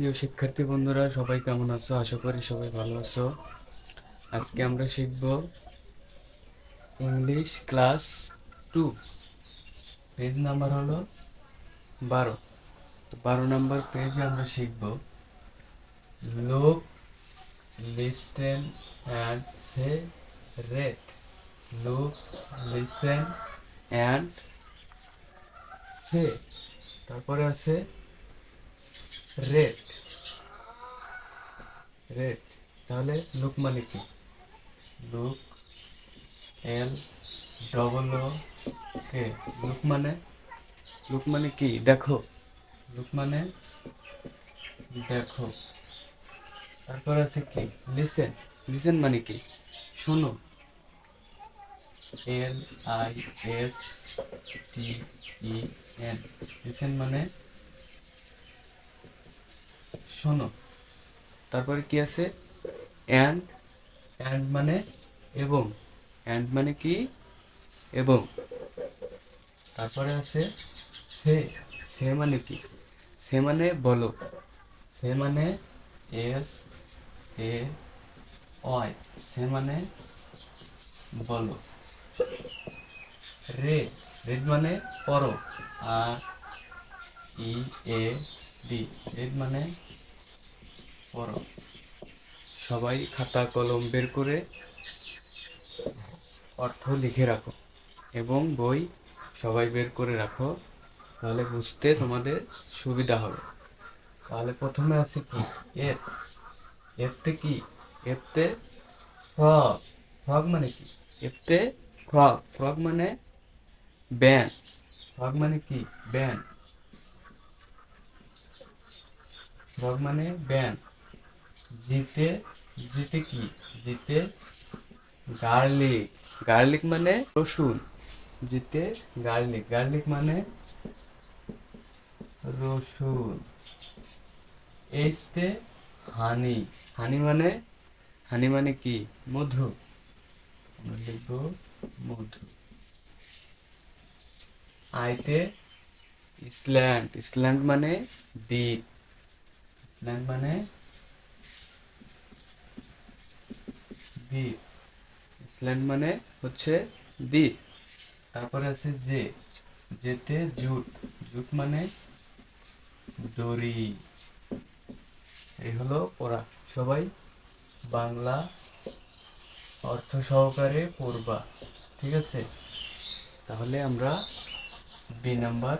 প্রিয় শিক্ষার্থী বন্ধুরা, সবাই কেমন আছো? আশা করি সবাই ভালো আছো। আজকে আমরা শিখব English class two. Page number হলো বারো। বারো নাম্বার পেজে আমরা শিখব look listen and say read look listen and say তারপরে আছে রেট রেট তাহলে লুক মানে কি? Look L double O K? Look মানে লুক মানে কি? দেখো। লুক মানে দেখো। তারপর আছে কি? লিসেন। লিসেন মানে কি? শোনো। L I S T E N. Listen মানে শোনো। তারপরে কি আছে? অ্যান্ড অ্যান্ড মানে এবং। অ্যান্ড মানে কি? এবং। তারপরে আছে সে। সে মানে কি? সে মানে বলো। সে মানে এস, এ, ওয়াই। সে মানে বলো। রে। রেড মানে পরো। আর ই, এ, ডি। রেড মানে পড়ো। সবাই খাতা, কলম বের করে অর্থ লিখে রাখো এবং বই সবাই বের করে রাখো, তাহলে বুঝতে তোমাদের সুবিধা হবে। তাহলে প্রথমে আছে কি? এর। এরতে কি? এরতে ফ্রগ। ফ্রগ মানে কি? এরতে ফ্রগ। ফ্রগ মানে ব্যান। ফ্রগ মানে কি? ব্যান। ফ্রগ মানে ব্যান। জিতে জিতে কি? জিতে গার্লিক। গার্লিক মানে? রসুন। জিতে গার্লিক। গার্লিক মানে? রসুন। এইচতে হানি। হানি মানে? হানি মানে কি? মধু। আমরা লিখব মধু। আইতে ইসল্যান্ড। ইসল্যান্ড মানে দ্বীপ। ইসল্যান্ড মানে ইসল্যান্ড মানে হচ্ছে দ্বীপ তারপরে আছে যে যেতে জুট। জুট মানে দড়ি। এই হলো পড়া। সবাই বাংলা অর্থ সহকারে পড়বা। ঠিক আছে? তাহলে আমরা বি নাম্বার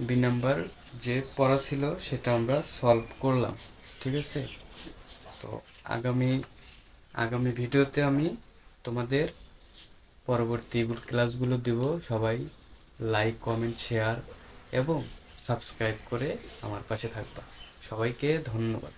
বি নাম্বার যে পড়া ছিল সেটা আমরা সলভ করলাম। ঠিক আছে? তো আগামী আগামী ভিডিওতে আমি তোমাদের পরবর্তী ক্লাসগুলো দেব। সবাই লাইক কমেন্ট শেয়ার এবং সাবস্ক্রাইব করে আমার পাশে থাকবা। সবাইকে ধন্যবাদ।